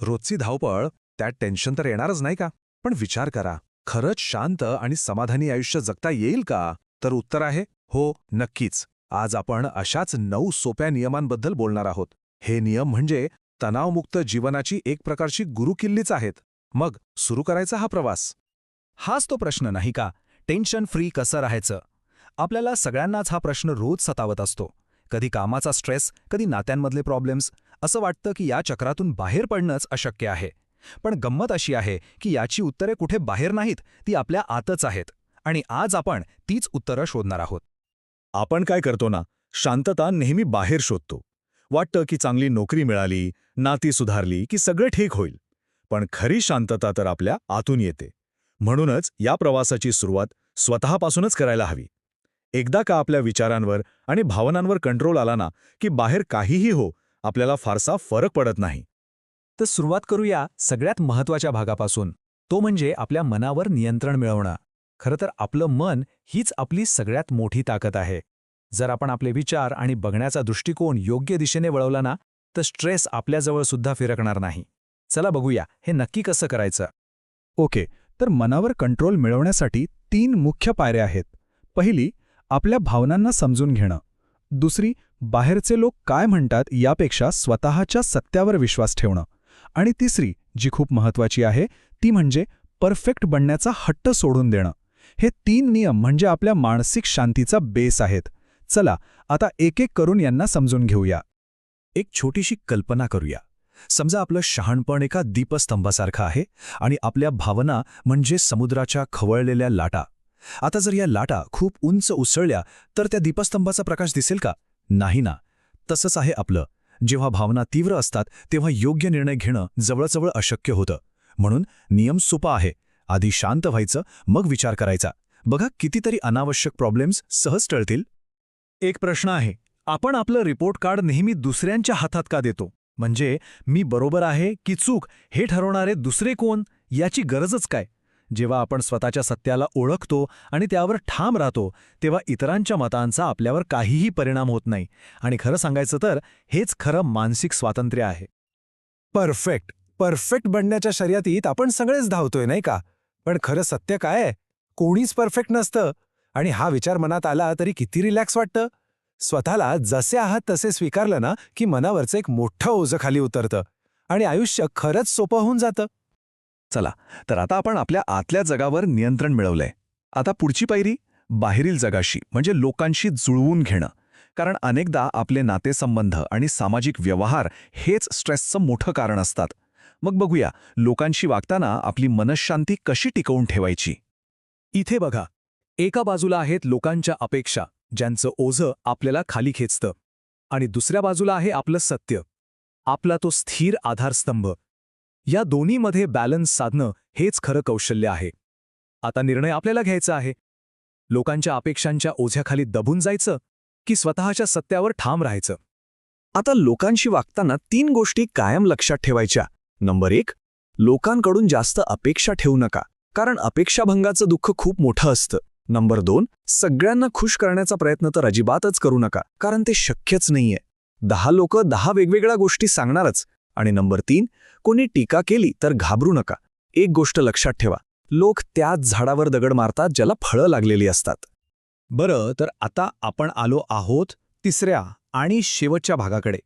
रोजची धावपळ त्यात टेन्शन तर येणारच नाही का? पण विचार करा खरंच शांत आणि समाधानी आयुष्य जगता येईल का? तर उत्तर आहे हो नक्कीच. आज आपण अशाच नऊ सोप्या नियमांबद्दल बोलणार आहोत. हे नियम म्हणजे तणावमुक्त जीवनाची एक प्रकारची गुरुकिल्लीच आहेत. मग सुरू करायचा हा प्रवास. हाच तो प्रश्न नाही का? टेन्शन फ्री कसं राहायचं? आपल्याला सगळ्यांनाच हा प्रश्न रोज सतावत असतो. कधी कामाचा स्ट्रेस कधी नात्यांमधले प्रॉब्लेम्स असं वाटतं की या चक्रातून बाहेर पडणंच अशक्य आहे. पण गंमत अशी आहे की याची उत्तरे कुठे बाहेर नाहीत ती आपल्या आतच आहेत. आणि आज आपण तीच उत्तरं शोधणार आहोत. आपण काय करतो ना शांतता नेहमी बाहेर शोधतो. वाटतं की चांगली नोकरी मिळाली नाती सुधारली की सगळं ठीक होईल. पण खरी शांतता तर आपल्या आतून येते. म्हणूनच या प्रवासाची सुरुवात स्वतःपासूनच करायला हवी. एकदा का आपल्या विचारांवर आणि भावनांवर कंट्रोल आला ना की बाहेर काहीही हो आपल्याला फारसा फरक पडत नाही. तर सुरुवात करूया सगळ्यात महत्त्वाच्या भागापासून. तो म्हणजे आपल्या मनावर नियंत्रण मिळवणं. खरं तर आपलं मन हीच आपली सगळ्यात मोठी ताकद आहे. जर आपण आपले विचार आणि बघण्याचा दृष्टिकोन योग्य दिशेने वळवला ना तर स्ट्रेस आपल्याजवळ सुद्धा फिरकणार नाही. चला बघूया हे नक्की कसं करायचं. ओके तर मनावर कंट्रोल मिळवण्यासाठी तीन मुख्य पायऱ्या आहेत. पहिली आपल्या भावनांना समजून घेणं. दुसरी बाहेरचे लोक काय म्हणतात यापेक्षा स्वतःच्या सत्यावर विश्वास ठेवणं. आणि तिसरी जी खूप महत्वाची आहे ती म्हणजे परफेक्ट बनण्याचा हट्ट सोडून देणं. हे तीन नियम म्हणजे आपल्या मानसिक शांतीचा बेस आहेत. चला आता एक एक करून यांना समजून घेऊया. एक छोटीशी कल्पना करूया. समजा आपलं शहाणपण एका दीपस्तंभासारखं आहे आणि आपल्या भावना म्हणजे समुद्राच्या खवळलेल्या लाटा. आता जर या लाटा खूप उंच उसळल्या तर त्या दीपस्तंभाचा प्रकाश दिसेल का? नाही ना. तसंच आहे आपलं. जेव्हा भावना तीव्र असतात तेव्हा योग्य निर्णय घेणं जवळजवळ अशक्य होतं. म्हणून नियम सोपा आहे. आधी शांत व्हायचं मग विचार करायचा. बघा कितीतरी अनावश्यक प्रॉब्लेम्स सहज टळतील. एक प्रश्न आहे. आपण आपलं रिपोर्ट कार्ड नेहमी दुसऱ्यांच्या हातात का देतो? म्हणजे मी बरोबर आहे की चूक हे ठरवणारे दुसरे कोण? याची गरजच काय? जेव्हा आपण स्वतःच्या सत्याला ओळखतो आणि त्यावर ठाम राहतो तेव्हा इतरांच्या मतांचा आपल्यावर काहीही परिणाम होत नाही. आणि खरं सांगायचं तर हेच खरं मानसिक स्वातंत्र्य आहे. परफेक्ट. परफेक्ट बनण्याच्या शर्यतीत आपण सगळेच धावतोय नाही का? पण खरं सत्य काय? कोणीच परफेक्ट नसतं. आणि हा विचार मनात आला तरी किती रिलॅक्स वाटतं? स्वतःला जसे आहात तसे स्वीकारलं ना की मनावरचं एक मोठं ओझं खाली उतरतं. आणि आयुष्य खरंच सोपं होऊन जातं. चला तर आता आपण आपल्या आतल्या जगावर नियंत्रण मिळवलंय. आता पुढची पायरी बाहेरील जगाशी म्हणजे लोकांशी जुळवून घेणं. कारण अनेकदा आपले नातेसंबंध आणि सामाजिक व्यवहार हेच स्ट्रेसचं मोठं कारण असतात. मग बघूया लोकांशी वागताना आपली मनशांती कशी टिकवून ठेवायची? इथे बघा एका बाजूला आहेत लोकांच्या अपेक्षा ज्यांचं ओझं आपल्याला खाली खेचतं. आणि दुसऱ्या बाजूला आहे आपलं सत्य. आपला तो स्थिर आधारस्तंभ. या दोन्हीमध्ये बॅलन्स साधणं हेच खरं कौशल्य आहे. आता निर्णय आपल्याला घ्यायचा आहे. लोकांच्या अपेक्षांच्या ओझ्याखाली दबून जायचं की स्वतःच्या सत्यावर ठाम राहायचं? आता लोकांशी वागताना तीन गोष्टी कायम लक्षात ठेवायच्या. नंबर एक लोकांकडून जास्त अपेक्षा ठेवू नका कारण अपेक्षाभंगाचं दुःख खूप मोठं असतं. नंबर दोन सगळ्यांना खुश करण्याचा प्रयत्न तर अजिबातच करू नका कारण ते शक्यच नाहीये. दहा लोक दहा वेगवेगळ्या गोष्टी सांगणारच आणि नंबर तीन कोणी टीका केली तर घाबरू नका. एक गोष्ट लक्षात ठेवा. लोक त्याच झाडावर दगड मारतात ज्याला फळं लागलेली असतात. बरं तर आता आपण आलो आहोत तिसऱ्या आणि शेवटच्या भागाकडे.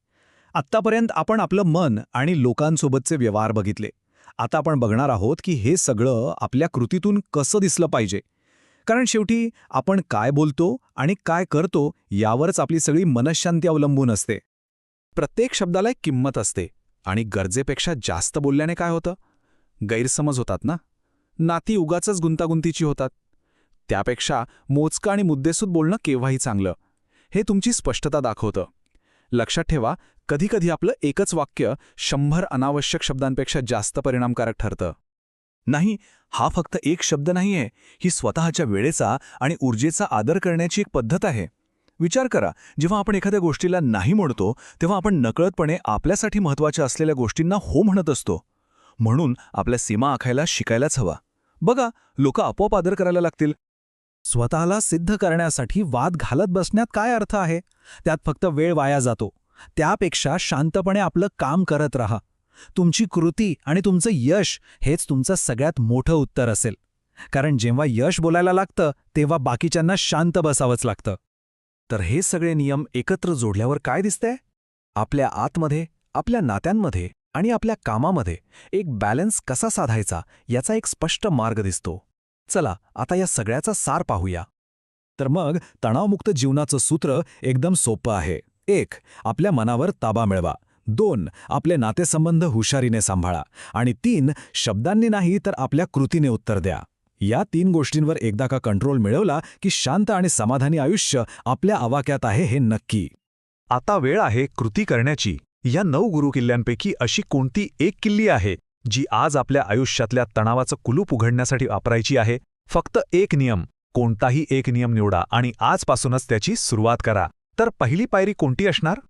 आत्तापर्यंत आपण आपलं मन आणि लोकांसोबतचे व्यवहार बघितले. आता आपण बघणार आहोत की हे सगळं आपल्या कृतीतून कसं दिसलं पाहिजे. कारण शेवटी आपण काय बोलतो आणि काय करतो यावरच आपली सगळी मनशांती अवलंबून असते. प्रत्येक शब्दाला एक किंमत असते. आणि गरजेपेक्षा जास्त बोलल्याने काय होतं? गैरसमज होतात ना? नाती उगाचच गुंतागुंतीची होतात. त्यापेक्षा मोजकं आणि मुद्देसूद बोलणं केव्हाही चांगलं? हे तुमची स्पष्टता दाखवतं. लक्षात ठेवा कधीकधी आपलं एकच वाक्य शंभर अनावश्यक शब्दांपेक्षा जास्त परिणामकारक ठरतं. नाही हा फक्त एक शब्द नाहीये. ही स्वतःच्या वेळेचा आणि ऊर्जेचा आदर करण्याची एक पद्धत आहे. विचार करा. जेव्हा आपण एखाद्या गोष्टीला नाही म्हणतो तेव्हा आपण नकळतपणे आपल्यासाठी महत्त्वाच्या असलेल्या गोष्टींना हो म्हणत असतो. म्हणून आपल्या सीमा आखायला शिकायलाच हवा. बघा लोक आपोआप आदर करायला लागतील. स्वतःला सिद्ध करण्यासाठी वाद घालत बसण्यात काय अर्थ आहे? त्यात फक्त वेळ वाया जातो. त्यापेक्षा शांतपणे आपलं काम करत राहा. तुमची कृती आणि तुमचं यश हेच तुमचं सगळ्यात मोठं उत्तर असेल. कारण जेव्हा यश बोलायला लागतं तेव्हा बाकीच्यांना शांत बसावंच लागतं. तर हे सगळे नियम एकत्र जोडल्यावर काय दिसतंय? आपल्या आतमध्ये आपल्या नात्यांमध्ये आणि आपल्या कामामध्ये एक बॅलन्स कसा साधायचा याचा एक स्पष्ट मार्ग दिसतो. चला आता या सगळ्याचा सार पाहूया. तर मग तणावमुक्त जीवनाचं सूत्र एकदम सोपं आहे. एक आपल्या मनावर ताबा मिळवा. दोन आपले नातेसंबंध हुशारीने सांभाळा. आणि तीन शब्दांनी नाही तर आपल्या कृतीने उत्तर द्या. या तीन गोष्टींवर एकदा का कंट्रोल मिळवला की शांत आणि समाधानी आयुष्य आपल्या आवाक्यात आहे हे नक्की. आता वेळ आहे कृती करण्याची. या नऊ गुरुकिल्ल्यांपैकी अशी कोणती एक किल्ली आहे जी आज आपल्या आयुष्यातल्या तणावाचं कुलूप उघडण्यासाठी वापरायची आहे? फक्त एक नियम कोणताही एक नियम निवडा आणि आजपासूनच त्याची सुरुवात करा. तर पहिली पायरी कोणती असणार?